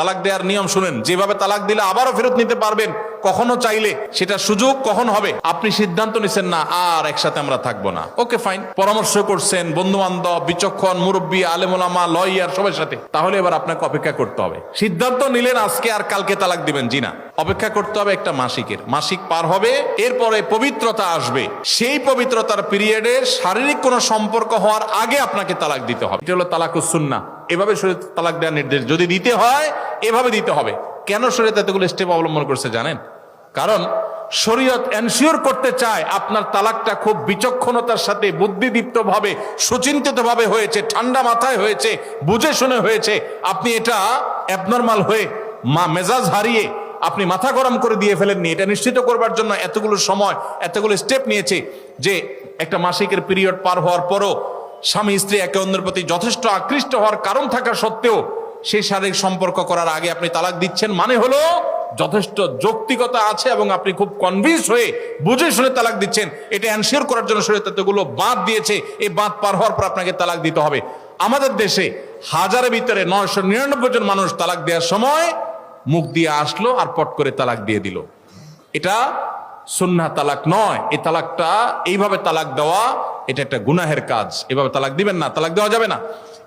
তালাক দেওয়ার নিয়ম শুনেন, যেভাবে তালাক দিলে আবারও ফেরত নিতে পারবেন, কখনো চাইলে, সেটা সুযোগ কখন হবে? আপনি সিদ্ধান্ত নিছেন না, আর একসাথে আমরা থাকব না। Okay, fine. পরামর্শ করছেন বন্ধু বান্ধব বিচক্ষণ, মুরব্বী আলেমুলামা লয়ার, সবার সাথে। তাহলে এবার আপনাকে অপেক্ষা করতে হবে। সিদ্ধান্ত নিলেন আজকে আর কালকে তালাক দিবেন, জি না। অপেক্ষা করতে হবে একটা মাসিকের। মাসিক পার হবে, এরপরে পবিত্রতা আসবে। সেই পবিত্রতার পিরিয়ডে শারীরিক কোনো সম্পর্ক হওয়ার আগে আপনাকে তালাক দিতে হবে। এটা হলো তালাকুসুন্না এভাবে শরীর তালাক দেওয়ার নির্দেশ। যদি দিতে হয় এভাবে দিতে হবে। কেন শরীয়ত এতগুলো স্টেপ অবলম্বন করছে জানেন? কারণ শরীয়ত এনশিওর করতে চায় আপনার তালাকটা খুব বিচক্ষণতার সাথে বুদ্ধিদীপ্ত ভাবে সুচিন্তিত ভাবে হয়েছে, ঠান্ডা মাথায় হয়েছে, বুঝে শুনে হয়েছে। আপনি এটা অ্যাবনর্মাল হয়ে মা মেজাজ হারিয়ে আপনি মাথা গরম করে দিয়ে ফেলেননি। এটা নিশ্চিত করবার জন্য এতগুলো সময়, এতগুলো স্টেপ নিয়েছে যে একটা মাসিকের পিরিয়ড পার হওয়ার পরও স্বামী স্ত্রী একে অন্যের প্রতি যথেষ্ট আকৃষ্ট হওয়ার কারণ থাকা সত্ত্বেও সেই শারীরিক সম্পর্ক করার আগে আপনি তালাক দিচ্ছেন মানে হলো যথেষ্ট যৌক্তিকতা আছে এবং আপনি খুব কনভিন্স হয়ে বুঝে শুনে তালাক দিচ্ছেন। এটা এনশিওর করার জন্য শরীর তত্ত্বগুলো বাদ দিয়েছে। এই বাদ পার হওয়ার পর আপনাকে তালাক দিতে হবে। আমাদের দেশে হাজারের ভিতরে নয়শো নিরানব্বই জন মানুষ তালাক দেওয়ার সময় মুখ দিয়ে আসলো আর পট করে তালাক দিয়ে দিল। এটা সুন্না তালাক নয়। এই তালাকটা, এইভাবে তালাক দেওয়া, এটা একটা গুনাহের কাজ। এভাবে তালাক দিবেন না, তালাক দেওয়া যাবে না।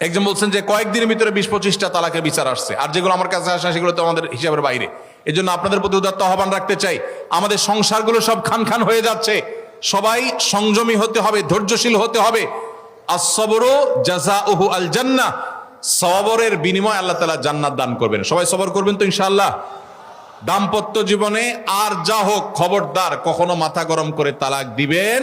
একজন বলছেন যে কয়েকদিনের ভিতরে বিশ পঁচিশটা তালাকের বিচার আসছে। আর যেগুলো আমার কাছে আসে সেগুলো তো আমাদের হিসাবের বাইরে। এই জন্য আপনাদের প্রতি উদাত্ত আহ্বান রাখতে চাই। আমাদের সংসারগুলো সব খান খান হয়ে যাচ্ছে। সবাই সংযমী হতে হবে, ধৈর্যশীল হতে হবে। আসবরও জাজা উহু আল জান্না সবরের বিনিময় আল্লাহ তালা জান্নাত দান করবেন। সবাই সবর করবেন তো ইনশাআল্লাহ? দাম্পত্য জীবনে আর যা হোক, খবরদার কখনো মাথা গরম করে তালাক দিবেন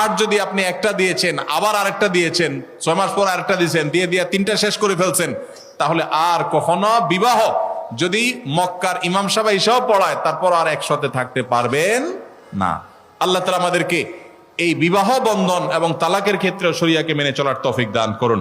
আর যদি আপনি একটা দিয়েছেন, আবার আরেকটা দিয়েছেন, ছয় মাস পর আরেকটা দিয়েছেন, দিয়ে দিয়ে তিনটা শেষ করে ফেলছেন, তাহলে আর কখনো বিবাহ যদি মক্কার ইমাম সাহেব এসেও পড়ায়, তারপর আর একসাথে থাকতে পারবেন না। আল্লাহ তালা আমাদেরকে এই বিবাহ বন্ধন এবং তালাকের ক্ষেত্রে শরিয়াকে মেনে চলার তফিক দান করুন।